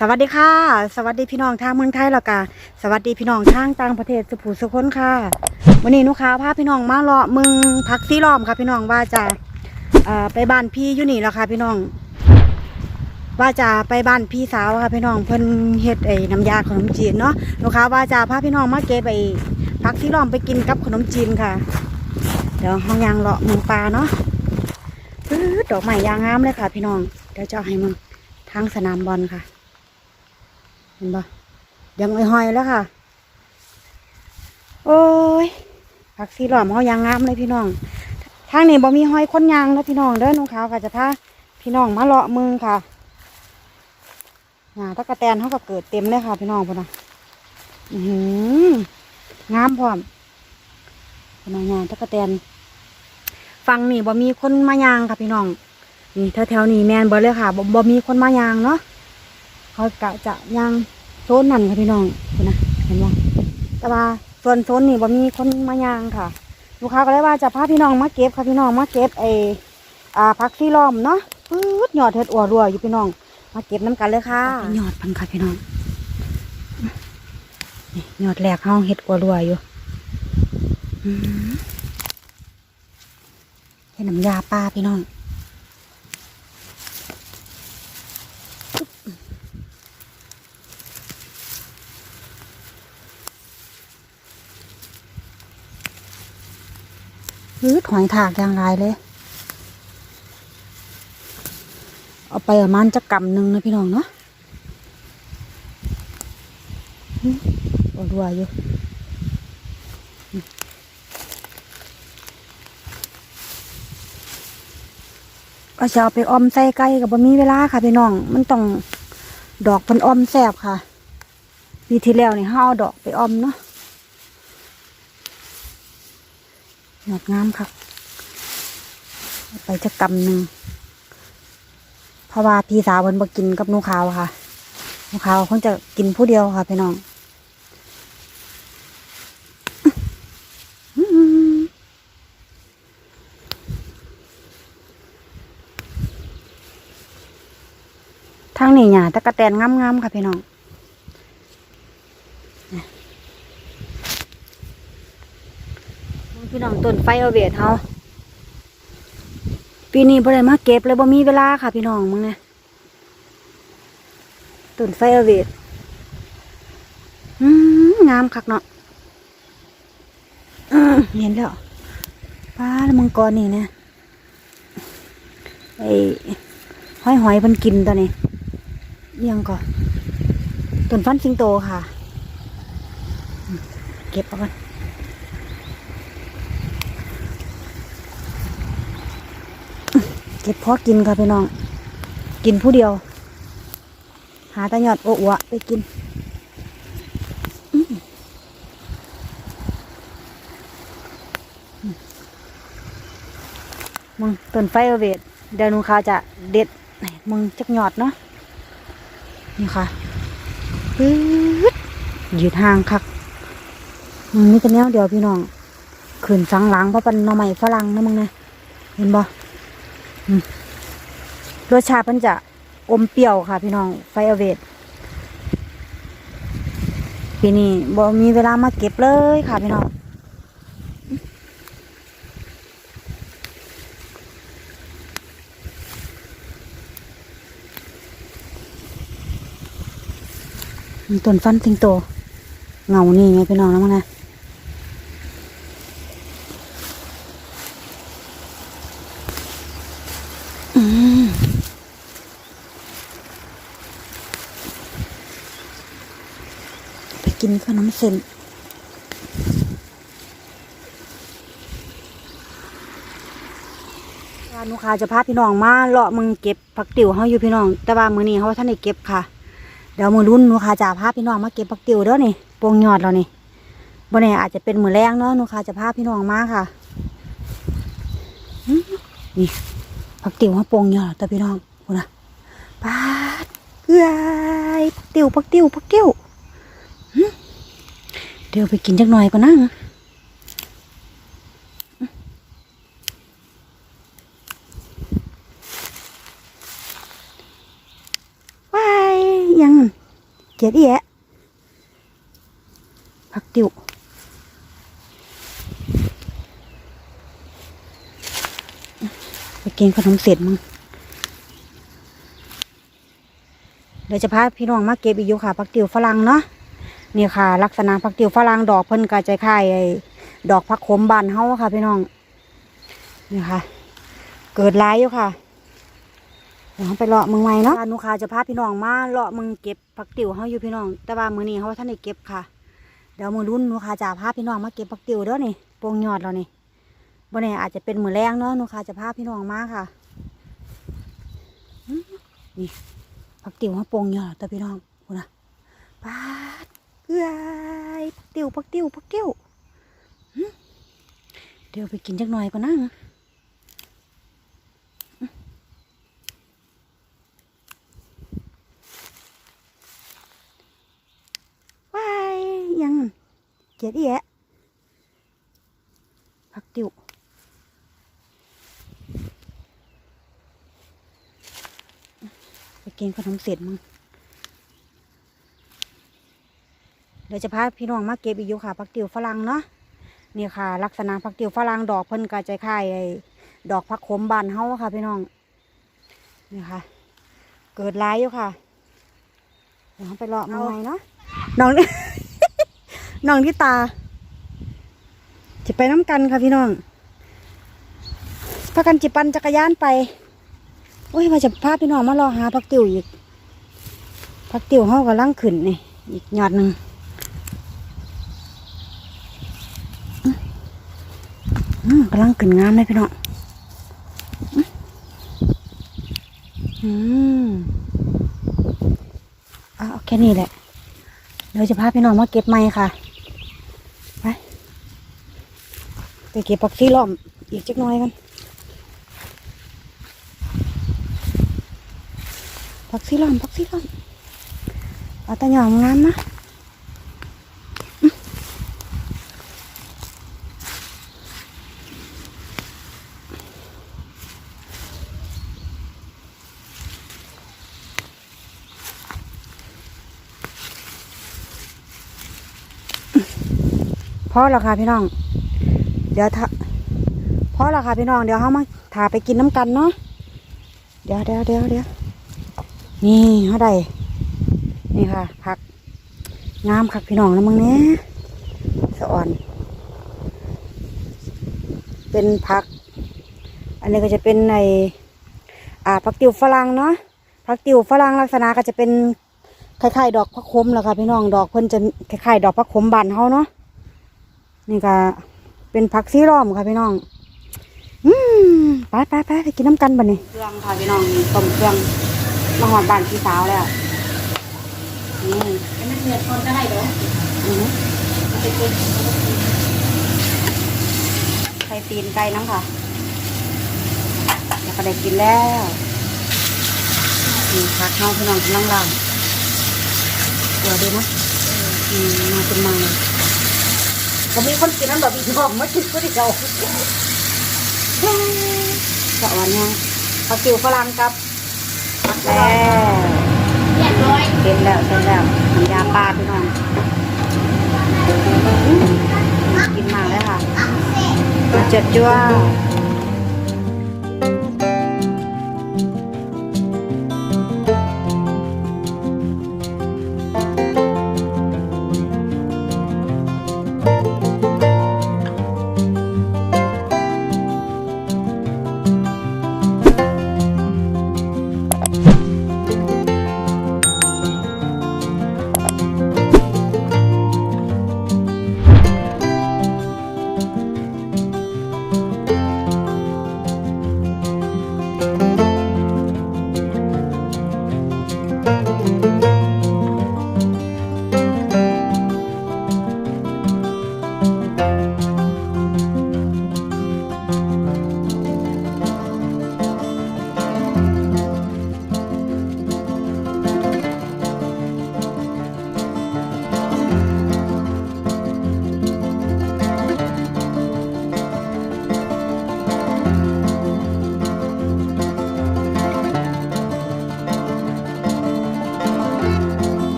สวัสดีค่ะ สวัสดีพี่น้องทางเมืองไทยแล้วก็สวัสดีพี่น้องทางต่างประเทศสุภูสุคนค่ะวันนี้นุค้าพาพี่น้องมาเลาะมึงพักซีล้อมค่ะ พี่น้องว่าจะไปบ้านพี่อยู่นี่แล้วค่ะ พี่น้อง ว่าจะไปบ้านพี่สาวค่ะ พี่น้องเพิ่นเฮ็ดไอ้น้ำยาขนมจีนเนาะนุค้าว่าจะพาพี่น้องมาเก็บไอ้พักซีล้อมไปกินกับขนมจีนค่ะ เดี๋ยวห้องยางเลาะมืองปลาเนาะดอกไม้ยางงามเลยค่ะ พี่น้องเดี๋ยวจะให้มึงทางสนามบอลค่ะ เห็นปะยังไม่ห้อยแล้วค่ะ โอ้ยผักสีหลอมเขายางงามเลยพี่น้อง ทางนี้บ่มีห้อยค้นยางแล้วพี่น้องเด้อนุ่งขาวก็จะพาพี่น้องมาเลาะมึงค่ะหญ้าตะกะแตนเขาก็เกิดเต็มเลยค่ะ พี่น้องพุ่นนะอือหืองามพร้อมพนนะหญ้าตะกะแตนฟังนี่บ่มีคนมายางค่ะพี่น้องนี่แถวๆนี้แมนเบิดเลยค่ะบ่บ่มีคนมายางเนาะ เขากะจะย่างโซนนั่นค่ะพี่น้องเห็นะเห็นว่าแต่ว่าส่วนโซนนี่บ่มีคนมาย่างค่ะ ลูกค้าก็เลยว่าจะพาพี่น้องมาเก็บค่ะพี่น้องมาเก็บไอ้อ่าผักซีล้อมเนาะปื๊ดยอดเห็ดอัวรัวอยู่พี่น้อง มาเก็บน้ำกันเลยค่ะหยอดพันค่ะพี่น้องนี่ยอดแหลกเขาเห็ดอัวรัวอยู่เห็ดน้ำยาปลาพี่น้อง พืดหอยถากอย่างไรเลย เอาไปประมาณจะกำหนึ่งนะพี่น้องเนาะอื้อเอาด้วยอยู่ก็จะเอาไปออมใส่ไก่กับบะมีเวลาค่ะพี่น้อง มันต้องดอกเพันออมแสบค่ะปีที่แล้วนี่ห้าเอดอกไปออมเนาะ งดงามค่ะ ไปจะกำหนึ่งเพราะว่าพี่สาวเพิ่นบ่กินกับนูขาวค่ะนูขาวคงจะกินผู้เดียวค่ะพี่น้องทางนี้หญ้าตะกะแตนงามๆค่ะพี่น้อง พี่น้องต้นไฟเอาเวทเฮาปีนี้บ่ได้มาเก็บเลยบ่มีเวลาค่ะพี่น้องมึงเนี่ยต้นไฟเอาเวทอืมงามคักเนาะเห็นแล้วป้าแล้วมังกรนี่นี่ยไอ้หอยหอยมันกินตัวนี้เลี้ยงก่อนต้นฟันสิงโตค่ะ เก็บเอากัน ก็บพอกินค่ะพี่น้อง กินผู้เดียว หาแตะยอดโอ้วะไปกินมึงต้นไฟเอเวทเดี๋ยวหนูขาจะเด็ดมึงจักยอดเนาะนี่ค่ะปื๊ดยืดห่างคักมึงนี่ก็แนวเดียวพี่น้องขืนสังหลังเพราะเป็นหน่อไม้ฝรั่งนะมึงนะเห็นบ่ รสชาติมันจะอมเปรี้ยวค่ะ พี่น้องไฟอเวทปีนี้บ่มีเวลามาเก็บเลยค่ะพี่น้องต้นฟันสิงโต เงานี่ไงพี่น้องนะมั้งนะ อืมไป กินขนมเส้นร้านลูกค้าจะพาพี่น้องมาเลาะมึงเก็บผักติ๋วเขาอยู่พี่น้อง แต่ว่ามือนี้เขาท่านได้เก็บค่ะ เดี๋ยวมือรุ่นลูกค้าจะพาพี่น้องมาเก็บผักติ๋วเด้อนี่ปวงยอดเรานี่บนนี้อาจจะเป็นมือแรงเนาะลูกค้าจะพาพี่น้องมาค่ะนี่ผักติ๋วมาปงยอดแต่พี่น้องพูนะปาดเอ้ยผักติ๋วผักติ๋วผักติ๋ว เดี๋ยวไปกินจักหน่อยก่อนนะว้ายยังเจ็ดอีแอะผักติวไปกินขนมเสร็จมึงเดี๋ยวจะพาพี่น้องมาเก็บอีกอยู่ค่ะ ผักติวฝรั่งเนาะ นี่ค่ะ ลักษณะผักติวฝรั่งดอกเพิ่นกระจายไอ้ดอกผักขมบานเฮาค่ะ พี่น้องนี่ค่ะ เกิดร้ายอยู่ค่ะเดี๋ยวเราไปเลาะมืองใหมเนาะนูค่ะจะพาพี่น้องมาเลาะมืองเก็บผักติวเฮาอยู่พี่น้อง แต่ว่ามือนี้เฮาท่านได้เก็บค่ะ เดี๋ยวมือรุ่นนูค่ะจะพาพี่น้องมาเก็บผักติวเด้อนี่โปงยอดเรานี่บ่แน่อาจจะเป็นมือแรงเนาะนูค่ะจะพาพี่น้องมาค่ะนี่ผักติวเฮาโปงยอดแต่พี่น้องพุ่นน่ะปา เอ้ยผักติ๋วผักติ๋วผักติ๋วหึเดี๋ยวไปกินจักหน่อยก่อนนะว้ายยังเจ็ดอีแอะผักติวไปกินขนมเสร็จมึงเดี๋ยวจะพาพี่น้องมาเก็บอีกอยู่ค่ะผักติวฝรั่งเนาะนี่ค่ะ ลักษณะผักติวฝรั่งดอกเพิ่นกระจายคล้ายไอ้ดอกผักขมบานเฮาค่ะ พี่น้องนี่ค่ะ เกิดร้ายอยู่ค่ะเดี๋ยวไปเลาะมาใหม่เนาะน้องน้องที่ตา จะไปน้ำกันค่ะพี่น้องพากันจิปันจักรยานไปโอ้ยมาจะพาพี่น้องมารอหาพักติวอีกพักติวห้องกำลังขึ้นนี่อีกยอดหนึ่งอื้ออืมกำลังขึ้นงามเลยพี่น้องอื้ออืมเอาเอแค่นี้แหละ เดี๋ยวจะพาพี่น้องมาเก็บไม้ค่ะ ไปไปเก็บผักชีล้อมอีกจักน่อยกันผักชีล้อมผักชีล้อมเอาตะหยอมงามนะ พอแล้วค่ะพี่น้อง เดี๋ยวถ้าพอแล้วค่ะพี่น้องเดี๋ยวเขามาถาไปกินน้ำกันเนาะเดี๋ยวเดี๋ยวเดี๋ยวเดี๋ยวนี่เขาได้นี่ค่ะผักงามคักพี่น้องนะมึงเนี้ยสะอ่อน เป็นผัก อันนี้ก็จะเป็นในอ่าผักติวฝรั่งเนาะผักติวฝรั่งลักษณะก็จะเป็นคล้ายๆดอกผักขมแหละค่ะพี่น้องดอกเพิ่นจะคล้ายๆดอกผักขมบานเขาเนาะ นี่ก็เป็นผักซีรอมค่ะพี่น้อง อืมไปไปไปไปกินน้ำกันบ่เนี่เครื่องค่ะพี่น้องนี่ต้มเครื่องมาหอดบานพี่สาวแล้วนี่อันนั้นเดือดคนก็ได้เด้ออือหือไปกินใส่ตีนไก่น้ำค่ะแล้วก็ได้กินแล้วนี่ผักเฮาพี่น้องกำลังล่างตัวดีนะอืมมาเป็นมาเลย ก็มีคนกินน้ำแบบอีกน้องมากินก็ได้เจ้าสะอ่อนยังผักจิ๋วฝรั่งกับแล้วเรียบร้อยเสร็จแล้วเสร็จแล้วน้ำยาปลาพี่น้องกินมาแล้วค่ะเจ็ดจ้ว